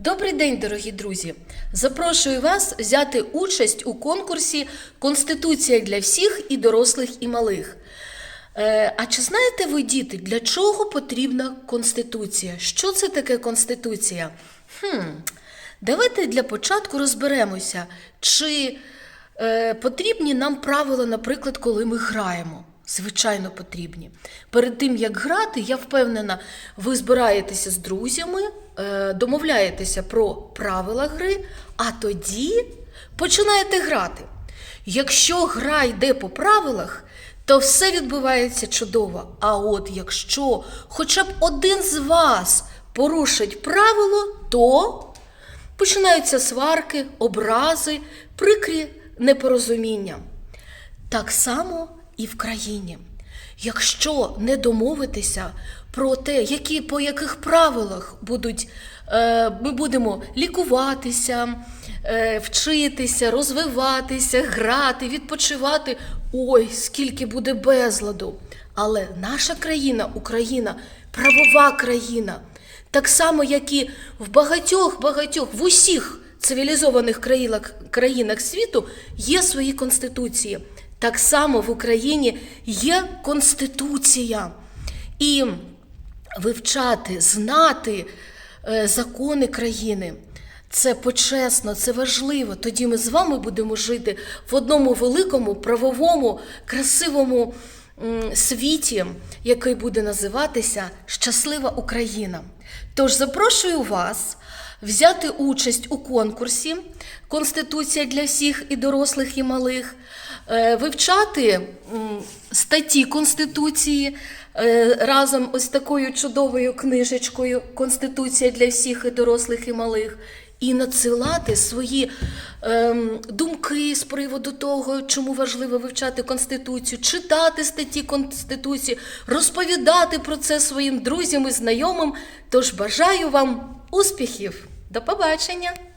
Добрий день, дорогі друзі! Запрошую вас взяти участь у конкурсі Конституція для всіх і дорослих, і малих. Е, А чи знаєте ви, діти, для чого потрібна Конституція? Що це таке Конституція? Хм, давайте для початку розберемося, чи е, потрібні нам правила, наприклад, коли ми граємо. Звичайно, потрібні. Перед тим як грати, я впевнена, ви збираєтеся з друзями, е, домовляєтеся про правила гри, а тоді починаєте грати. Якщо гра йде по правилах, то все відбувається чудово. А от якщо хоча б один з вас порушить правило, то починаються сварки, образи, прикрі непорозуміння. Так само і в країні. Якщо не домовитися про те, які, по яких правилах будуть, е, ми будемо лікуватися, е, вчитися, розвиватися, грати, відпочивати, ой, скільки буде безладу. Але наша країна, Україна, правова країна, так само, як і в багатьох, багатьох, в усіх цивілізованих країнах, країнах світу є свої конституції. Так само в Україні є конституція. І вивчати, знати е, закони країни. Це почесно, це важливо. Тоді ми з вами будемо жити в одному великому, правовому, красивому світі, який буде називатися Щаслива Україна. Тож запрошую вас взяти участь у конкурсі Конституція для всіх і дорослих, і малих, вивчати статті Конституції е, разом ось такою чудовою книжечкою Конституція для всіх і дорослих, і малих. І надсилати свої ем, думки з приводу того, чому важливо вивчати Конституцію, читати статті Конституції, розповідати про це своїм друзям і знайомим. Тож бажаю вам успіхів! До побачення!